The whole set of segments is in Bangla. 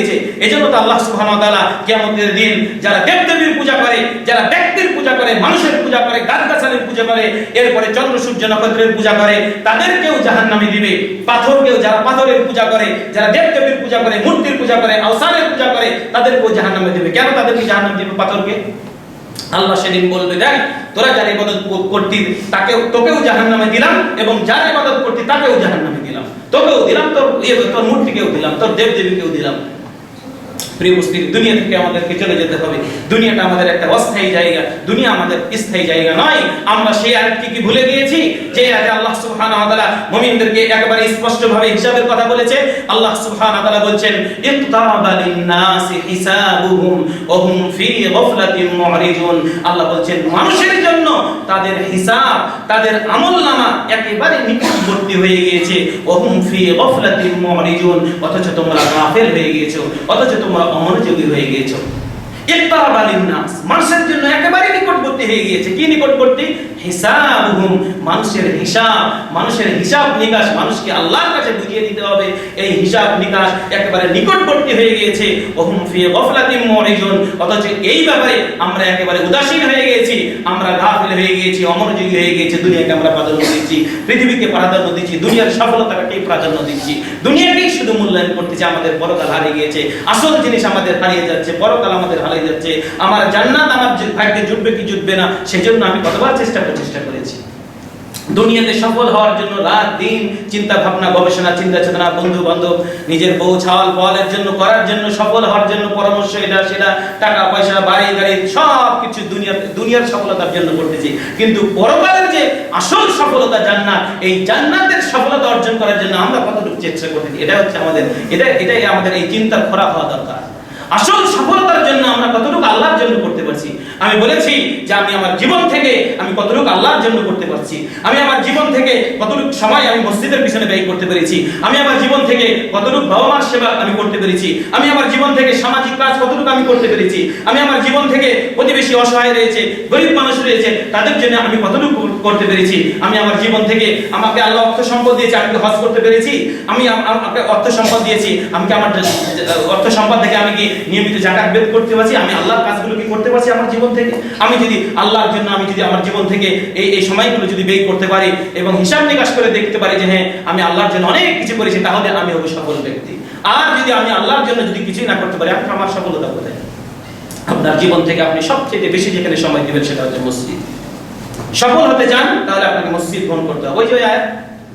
দিয়েছে। এজন্য তো আল্লাহ সুবহানাহু ওয়া তাআলা দিন যারা দেবদেবীর পূজা করে যারা ব্যক্তির পূজা করে মানুষের পূজা করে গাছগাছালির পূজা করে এরপরে চন্দ্র সূর্য নক্ষত্রের পূজা করে তাদেরকেও জাহান্নামে দিবে। পাথরকেও যারা পাথরের পূজা করে যারা দেবদেবীর পূজা করে মূর্তির পূজা করে আওসানের পূজা করে তাদেরকেও জাহান্নামে দিবে। কেন তাদেরকে জাহান্নামে দিবে পাথরকে? আল্লাহ সেদিন বলবে দেখ তোরা যার ইবাদত করতি তাকে তোকেও জাহান্নামে দিলাম এবং যার ইবাদত করতি তাকেও জাহান্নামে দিলাম। তোকেও দিলাম তোর ইয়ে, তোর মূর্তিকেও দিলাম তোর দেব দেবীকেও দিলাম। প্রিয় দুনিয়া থেকে আমাদেরকে চলে যেতে হবে। দুনিয়াটা আমাদের একটা অস্থায়ী জায়গা, দুনিয়া আমাদের স্থায়ী জায়গা নয়। আমরা সেই আয়াতকে কি ভুলে গিয়েছি? যে আল্লাহ মুমিনদেরকে একেবারে স্পষ্টভাবে হিসাবের কথা বলেছে। আল্লাহ বলছেন হিসাবুহুম ফি গাফলাতিন আল্লাহ বলছেন, মানুষের জন্য তাদের হিসাব, তাদের আমলনামা একেবারে নিকটবর্তী হয়ে গিয়েছে। ওয়া ফি গাফলাতিন অথচ তোমরা গাফিল হয়ে গিয়েছো। অথচ তোমরা অমনোযোগী হয়ে গিয়েছ মানুষের জন্য একেবারে নিকটবর্তী হয়ে গিয়েছে। কি নিকটবর্তী? হিসাব মানুষের হিসাব মানুষের হিসাব নিকাশ, মানুষকে আল্লাহর কাছে বুঝিয়ে দিতে হবে। এই হিসাব নিকাশ একেবারে নিকটবর্তী হয়ে গিয়েছে। ওহুম ফি গফলাতিন মুরিজুন, অথচ এই ব্যাপারে আমরা একেবারে উদাসীন হয়ে গিয়েছি। আমরা গাফিল হয়ে গিয়েছি অমনোযোগী হয়ে গিয়েছি, দুনিয়াকে আমরা প্রাধান্য দিচ্ছি, পৃথিবীকে প্রাধান্য দিচ্ছি, দুনিয়ার সফলতাকেই প্রাধান্য দিচ্ছি। দুনিয়াকেই শুধু মূল্যায়ন করতেছি, আমাদের পরকাল হারিয়ে গিয়েছে। আসল জিনিস আমাদের হারিয়ে যাচ্ছে, পরকাল আমাদের হারিয়ে যাচ্ছে। আমার জান্নাত আমার ভাগ্যে জুটবে কি জুটবে না, সেজন্য আমি কতবার চেষ্টা চেষ্টা করেছি। দুনিয়াতে সফল হওয়ার জন্য রাত, দিন চিন্তা ভাবনা গবেষণা চিন্তা চেতনা বন্ধু বান্ধব নিজের বউ ছাওয়াল পাওয়ালের জন্য, করার জন্য, সফল হওয়ার জন্য, পরামর্শ এটা, সেটা, টাকা, পয়সা, বাড়ি, গাড়ি সব কিছু দুনিয়ার দুনিয়ার সফলতার জন্য করতেছি। কিন্তু পরকালের যে আসল সফলতা জান্নাত, এই জান্নাতের সফলতা অর্জন করার জন্য আমরা কতটুকু চেষ্টা করতেছি, এটা হচ্ছে আমাদের, এটা, এটাই আমাদের এই চিন্তার খোরাক হওয়া দরকার। আসল সফলতার জন্য আমরা কতটুকু আল্লাহর জন্য করতে পারছি? আমি বলেছি যে আমি আমার জীবন থেকে আমি কতটুকু আল্লাহর জন্য করতে পারছি। আমি আমার জীবন থেকে কতটুকু সময় আমি মসজিদের পিছনে ব্যয় করতে পেরেছি, আমি আমার জীবন থেকে কতটুকু বাবা মার সেবা আমি করতে পেরেছি, আমি আমার জীবন থেকে সামাজিক কাজ কতটুকু আমি করতে পেরেছি, আমি আমার জীবন থেকে প্রতিবেশী অসহায় রয়েছে, গরিব মানুষ রয়েছে, তাদের জন্য আমি কতটুকু করতে পেরেছি, আমি আমার জীবন থেকে আমাকে আল্লাহ অর্থ সম্পদ দিয়েছে, আমি হজ করতে পেরেছি, আমি আম- আম- আমাকে অর্থ সম্পদ দিয়েছি, আমি কি আমার অর্থ সম্পদ থেকে আমি কি নিয়মিত জাকাত বের করতে পারছি, আমি আল্লাহর কাজগুলো কি করতে পারছি আমার জীবন থেকে? আমি যদি আল্লাহর জন্য, আমি যদি আমার জীবন থেকে এই এই সময়গুলো যদি ব্যয় করতে পারি এবং হিসাব নিকাশ করে দেখতে পারি যে হ্যাঁ আমি আল্লাহর জন্য অনেক কিছু করেছি, তাহলে আমি হব সফল ব্যক্তি। আর যদি আমি আল্লাহর জন্য যদি কিছুই না করতে পারি আপনার আমার সফলতা কোথায়? আপনার জীবন থেকে আপনি সবচেয়ে বেশি যেখানে সময় দিবেন সেটা হচ্ছে মসজিদ। সফল হতে চান, তাহলে আপনাকে মসজিদ গ্রহণ করতে হবে। ওই যে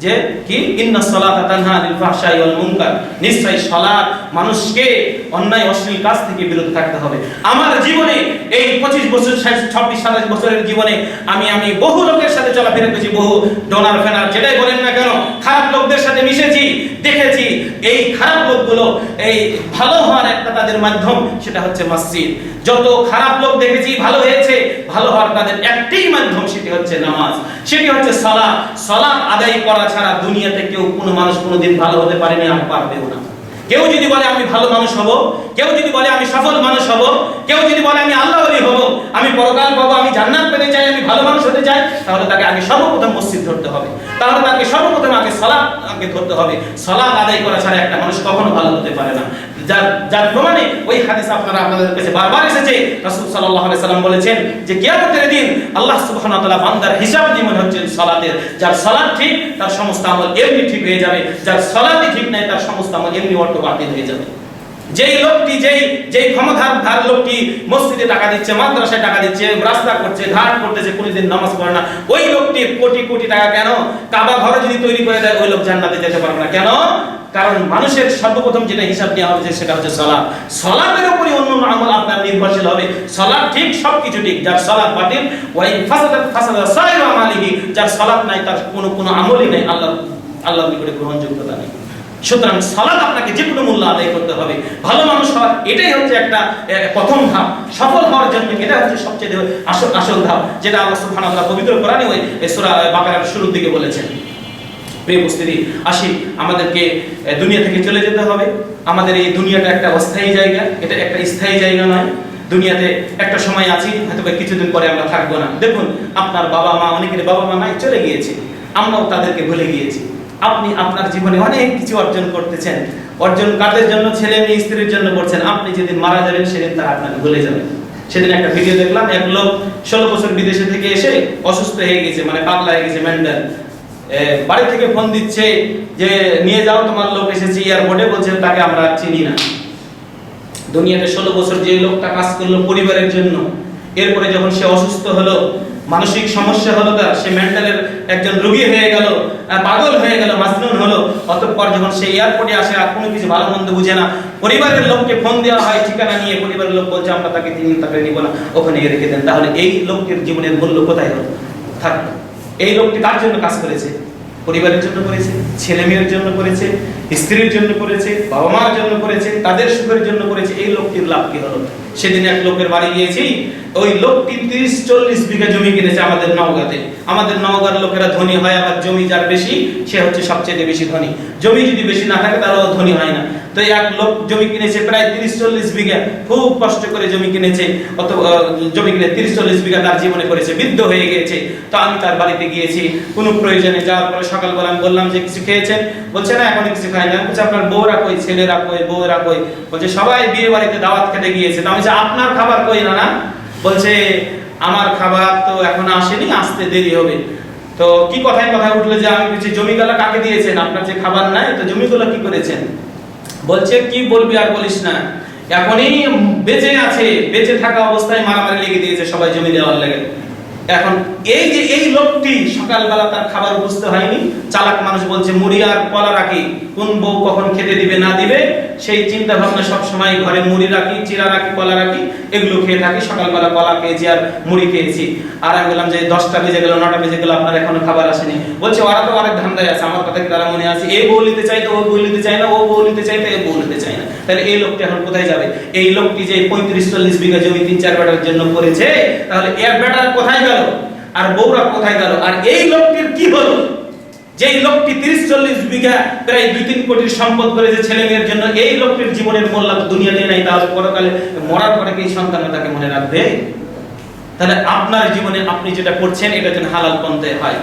যে কি? ইন্না সালাতা তানহা আনিল ফাহশাই ওয়াল মুনকার। নিশ্চয়ই সালাত মানুষকে অন্যায়, অশ্লীল কাজ থেকে বিরত থাকতে হবে। আমার জীবনে এই 25 বছর 26 27 বছরের জীবনে আমি আমি বহু লোকের সাথে চলাফেরা করেছি, বহু ডোনার ফেনার যেটাই বলেন না কেন, খারাপ লোকদের সাথে মিশেছি, দেখেছি। এই খারাপ লোকগুলো, এই ভালো হওয়ার একটা তাদের মাধ্যম, সেটা হচ্ছে মসজিদ। যত খারাপ লোক দেখেছি ভালো ভালো হওয়ার তাদের একটাই মাধ্যম সেটি হচ্ছে নামাজ। সেটি হচ্ছে সালাত। সালাত আদায় করা ছাড়া দুনিয়াতে কেউ কোনো মানুষ কোনোদিন ভালো হতে পারেনি আর পারবেও না। কেউ যদি বলে আমি ভালো মানুষ হব, কেউ যদি বলে আমি সফল মানুষ হব, কেউ যদি বলে আমি আল্লাহ হব, আমি পরকাল পাবো, আমি জান্নাত পেতে চাই, আমি ভালো মানুষ হতে চাই, তাহলে তাকে আগে সর্বপ্রথম মসজিদ ধরতে হবে। তাহলে তাকে সর্বপ্রথম আগে সালাত আগে ধরতে হবে। সালাদ আদায় করা ছাড়া একটা মানুষ কখনো ভালো হতে পারে না। যার যার প্রমাণে ওই হাদিস আপনারা আপনাদের কাছে বারবার এসেছে। সাল্লাম বলেছেন যে, কিয়ামতের দিন আল্লাহ সুবহানাহু বান্দার হিসাব মনে হচ্ছে সালাতের, যার সালাত ঠিক, তার সমস্ত আমল এমনি ঠিক হয়ে যাবে। যার সালাতই ঠিক নাই, তার সমস্ত আমল এমনি অটো বাতিল হয়ে যাবে। যেই লোকটি, যেই যেই ক্ষমতার ধার লোকটি মসজিদে টাকা দিচ্ছে, মাদ্রাসায় টাকা দিচ্ছে, রাস্তা করছে, ঘাট করতেছে, কোনোদিন নামাজ পড়ে না, ওই লোকটির কোটি কোটি টাকা কেন? কাবা ঘরে যদি তৈরি করে দেয়, ওই লোক জান্নাতে যেতে পারবে না। কেন? কারণ মানুষের সর্বপ্রথম যেটা হিসাব নেওয়া হবে সেটা হচ্ছে সলাৎ। সলাতের উপরই অন্য আমল আপনার নির্ভরশীল হবে। সলাৎ ঠিক, সবকিছু ঠিক। যার সলাৎ বাতিল ওয়াই ফাসাদাত ফাসাদা সাইরু আমালিহি, যার সলাৎ নাই, তার কোনো কোনো আমলই নাই, আল্লাহ, আল্লাহর নিকটে গ্রহণযোগ্যতা নেই। সুতরাং সালাদ আপনাকে যে কোনো মূল্য আদায় করতে হবে। ভালো মানুষ হওয়ার এটাই হচ্ছে একটা প্রথম ধাপ। সফল হওয়ার জন্য এটা হচ্ছে সবচেয়ে আসল আসল ধাপ, যেটা আল্লাহ ওয়া তাআলা পবিত্র কোরআনে ওই সূরা শুরুর দিকে বলেছেন। প্রিয় উপস্থিতি, আসি, আমাদেরকে দুনিয়া থেকে চলে যেতে হবে। আমাদের এই দুনিয়াটা একটা অস্থায়ী জায়গা, এটা একটা স্থায়ী জায়গা নয়। দুনিয়াতে একটা সময় আছি, হয়তো কিছুদিন পরে আমরা থাকব না। দেখুন, আপনার বাবা মা অনেকের বাবা মা নাই, চলে গিয়েছে। আমরাও তাদেরকে ভুলে গিয়েছি। আপনি আপনার জীবনে অনেক কিছু অর্জন করতেছেন। অর্জন কাদের জন্য? ছেলে মেয়ে, স্ত্রীর জন্য করছেন। আপনি যেদিন মারা যাবেন, সেদিন তারা আপনাকে ভুলে যাবে সেদিন একটা ভিডিও দেখলাম, এক লোক ষোলো বছর বিদেশে থেকে এসে অসুস্থ হয়ে গেছে মানে পাগলা হয়ে গেছে মেন্টাল বাড়ি থেকে ফোন দিচ্ছে যে, নিয়ে যাও, তোমার লোক এসেছে এয়ারপোর্টে বলছে তাকে আমরা চিনি না। দুনিয়াতে ষোলো বছর যে লোকটা কাজ করল পরিবারের জন্য, এরপরে যখন সে অসুস্থ হলো মানসিক সমস্যা হলো তার সে মেন্টালের একজন রোগী হয়ে গেল পাগল হয়ে গেল মাজনুন হলো। অতঃপর যখন সে এয়ারপোর্টে আসে, আর কোনো কিছু ভালো মন্দ বুঝে না, পরিবারের লোককে ফোন দেওয়া হয়, ঠিকানা নিয়ে পরিবারের লোক বলছে, আমরা তাকে তিন তাকে নিব না, ওখানে রেখে দেন। তাহলে এই লোকটির জীবনের মূল্য কোথায় হলো? থাকল এই লোকটি কার জন্য কাজ করেছে? পরিবারের জন্য করেছে ছেলে মেয়ের জন্য করেছে, স্ত্রীর জন্য করেছে বাবা মার জন্য করেছে, তাদের সুখের জন্য করেছে, এই লোকটির লাভ কি হলো? সেদিন এক লোকের বাড়ি গিয়েছি ওই লোকটি তিরিশ চল্লিশ বিঘা জমি কিনেছে আমাদের নওগাঁতে। আমাদের নওগাঁর লোকেরা ধনী হয় আবার জমি যার বেশি সে হচ্ছে সবচেয়ে বেশি ধনী। জমি যদি বেশি না থাকে তাহলে ধনী হয় না। তো এক লোক জমি কিনেছে প্রায় তিরিশ চল্লিশ বিঘা। খুব কষ্ট করে জমি কিনেছে অত জমি কিনে তিরিশ চল্লিশ বিঘা তার জীবনে করেছে বৃদ্ধ হয়ে গিয়েছে। তো আমি তার বাড়িতে গিয়েছি কোনো প্রয়োজনে যাওয়ার পরে সকালবেলা আমি বললাম যে কিছু খেয়েছেন? বলছে না এখন কিছু খাই না। বলছে আপনার বউরা কই? ছেলেরা কই? বউরা কই? বলছে সবাই বিয়ে বাড়িতে দাওয়াত খেতে গিয়েছে। তো আমি বলছি, আপনার খাবার কই না না বলছে, আমার খাবার তো এখন আসেনি, আসতে দেরি হবে। তো কি কথায় কথায় উঠল যে, আমি বলছি, জমিগুলো কাকে দিয়েছেন? আপনার যে খাবার নাই, তো জমিগুলো কি করেছেন? বলছে, কি বলবি আর বলিস না। এখনই বেঁচে আছে, বেঁচে থাকা অবস্থায় মারামারি লেগে দিয়েছে সবাই জমি দেওয়ার লেগে। এখন এই যে এই লোকটি সকালবেলা তার খাবার বুঝতে হয়নি, চালাক মানুষ বলছে, মুড়ি আর কলা রাখি, কোন বউ কখন খেতে দিবে, না দিবে? সেই চিন্তা ভাবনা সব সময় ঘরে মুড়ি রাখি, চিরা রাখি, কলা রাখি, এগুলো খেয়ে থাকি, সকালবেলা কলা খেয়েছি আর মুড়ি খেয়েছি। আর আমি বললাম যে, দশটা বেজে গেল, নটা বেজে গেল, আপনার এখনও খাবার আসেনি। বলছে, ওরা তো অনেক ধান্দায় আছে, আমার কথা তারা মনে আছে? এই বউ নিতে চাই তো ও বউ নিতে চায় না, ও বউ নিতে চাই তো এ বউ নিতে না। তাহলে এই লোকটি এখন কোথায় যাবে? এই লোকটি যে পঁয়ত্রিশ, চল্লিশ বিঘা জমি তিন, চার বেটার জন্য করেছে, তাহলে এর বেটার কোথায় গেল? আর বউরা কোথায় গেল? আর এই লোকটির কি হলো? যেই লোকটি তিরিশ, চল্লিশ বিঘা প্রায় দুই, তিন কোটির সম্পদ করেছে ছেলে মেয়ের জন্য, এই লোকটির জীবনের মূল্য দুনিয়াতে নাই তাহলে পরকালে মরার পরে কি সন্তান তাকে মনে রাখবে? তাহলে আপনার জীবনে আপনি যেটা করছেন, এটা যেন হালাল পন্থে হয়।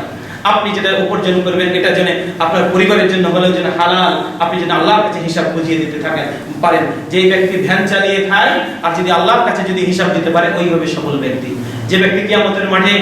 আপনি যেটা উপার্জন করবেন, এটা জন্য আপনার পরিবারের জন্য হলেও যেন হালাল, আপনি যেন আল্লাহর কাছে হিসাব বুঝিয়ে দিতে থাকেন, পারেন। যে ব্যক্তি ধ্যান চালিয়ে খায়, আর যদি আল্লাহর কাছে যদি হিসাব দিতে পারে, ওইভাবে সফল ব্যক্তি। যে ব্যক্তি কিয়ামতের মাঠে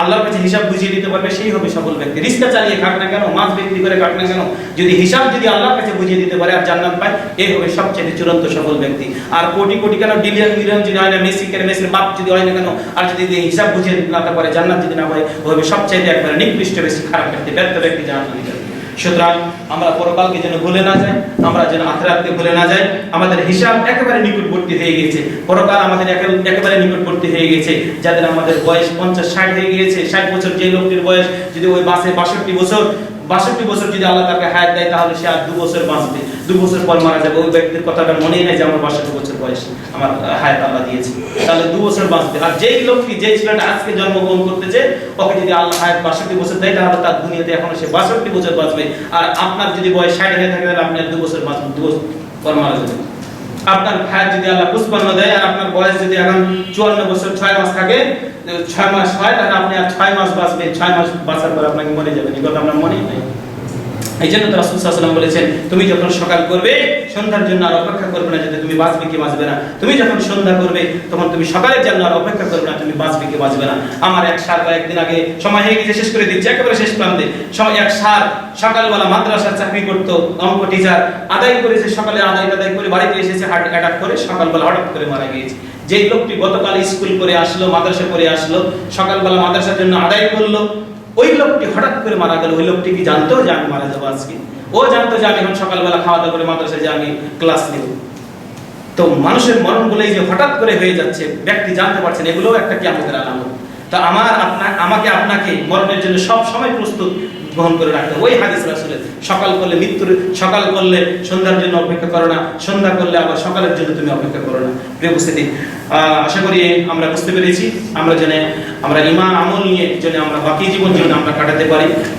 আল্লাহর কাছে হিসাব বুঝিয়ে দিতে পারবে, সেই হবে সফল ব্যক্তি। রিস্কা চালিয়ে খাক না কেন? মাছ বিক্রি করে খাক না কেন? যদি হিসাব যদি আল্লাহর কাছে বুঝিয়ে দিতে পারে আর জান্নাত পায় এই হবে সবচেয়ে চূড়ান্ত সফল ব্যক্তি। আর কোটি কোটি কেন বিলিয়ন মিলিয়ন যদি হয় না, মেসি কেন, মেসির বাপ যদি হয় না কেন? আর যদি হিসাব বুঝিয়ে না পারে জান্নাত যদি না ও হবে সবচেয়ে একবারে নিকৃষ্ট, বেশি খারাপ ব্যক্তি, ব্যর্থ ব্যক্তি ব্যক্তি। সুতরাং আমরা পরকালকে যেন ভুলে না যাই, আমরা যেন আখেরাতকে ভুলে না যাই, আমাদের হিসাব একেবারে নিকটবর্তী হয়ে গেছে পরকাল আমাদের একে- একেবারে নিকটবর্তী হয়ে গেছে যাদের আমাদের বয়স পঞ্চাশ, ষাট হয়ে গিয়েছে, ষাট বছর যে লোকটির বয়স, যদি ওই বাসে বাষট্টি বছর বাষট্টি বছর যদি আল্লাহ তাকে হায়াত দেয়, তাহলে সে আর দু বছর বাঁচবে। দু বছর পর মারা যাবে। ওই ব্যক্তির কথাটা মনেই নেই যে আমার বাষট্টি বছর বয়স আমার হায়াত আল্লাহ দিয়েছে। তাহলে দু বছর বাঁচবে। আর যেই লোকটি, যেই ছেলেটা আজকে জন্মগ্রহণ করতেছে, ওকে যদি আল্লাহ হায়াত বাষট্টি বছর দেয়, তাহলে তার দুনিয়াতে এখনও সে বাষট্টি বছর বাঁচবে। আর আপনার যদি বয়স ষাট হয়ে থাকে, তাহলে আপনি আর দু বছর বাঁচবেন, দু বছর পর মারা যাবেন। আপনার হায়াত যদি আল্লাহ পুষ্পন্ন দেয় আর আপনার বয়স যদি এখন চুয়ান্ন বছর, ছয় মাস থাকে, ছয় মাস হয়, তাহলে আপনি আর ছয় মাস বাঁচবেন, ছয় মাস বাঁচার পর আপনাকে মরে যাবেন। এই কথা আমরা মনেই নাই এই জন্য তো রাসূল ওয়াসাল্লাম বলেছেন, তুমি যখন সকাল করবে, সন্ধ্যার জন্য আর অপেক্ষা করবে না যে তুমি বাঁচবে কি বাঁচবে না। তুমি যখন সন্ধ্যা করবে, তখন তুমি সকালের জন্য আর অপেক্ষা করবে না, তুমি বাঁচবে কি বাঁচবে না। আমার এক সার কয়েকদিন আগে সময় হয়ে গেছে, শেষ করে একেবারে শেষ প্রান্তে। এক সার সকালবেলা মাদ্রাসার চাকরি করতো, অঙ্ক টিচার আদায় করেছে সকালে আদায় আদায় করে বাড়িতে এসেছে হার্ট অ্যাটাক করে সকালবেলা হঠাৎ করে মারা গিয়েছে। যেই লোকটি গতকাল স্কুল করে আসলো, মাদ্রাসা করে আসলো, সকালবেলা মাদ্রাসার জন্য আদায় করল ওই লোকটি হঠাৎ করে মারা গেল, ওই লোকটি কি জানতো যে আমি মারা যাব আজকে? ও জানতো যে আমি এখন সকালবেলা খাওয়া দাওয়া করে মাদ্রাসায় যে আমি ক্লাস নেব। তো মানুষের মরণ বলেই যে হঠাৎ করে হয়ে যাচ্ছে, ব্যক্তি জানতে পারছেন এগুলোও একটা কি আমাদের আলামত। তা আমার আপনা, আমাকে আপনাকে মরণের জন্য সব সময় প্রস্তুত গ্রহণ করে রাখতে। ওই হাদিস রাসুলের সকাল করলে মৃত্যুর, সকাল করলে সন্ধ্যার জন্য অপেক্ষা করো না, সন্ধ্যা করলে আবার সকালের জন্য তুমি অপেক্ষা করো না। প্রিয় উপস্থিতি আশা করি আমরা বুঝতে পেরেছি। আমরা যেন আমরা ইমান আমল নিয়ে যেন আমরা বাকি জীবন যেন আমরা কাটাতে পারি।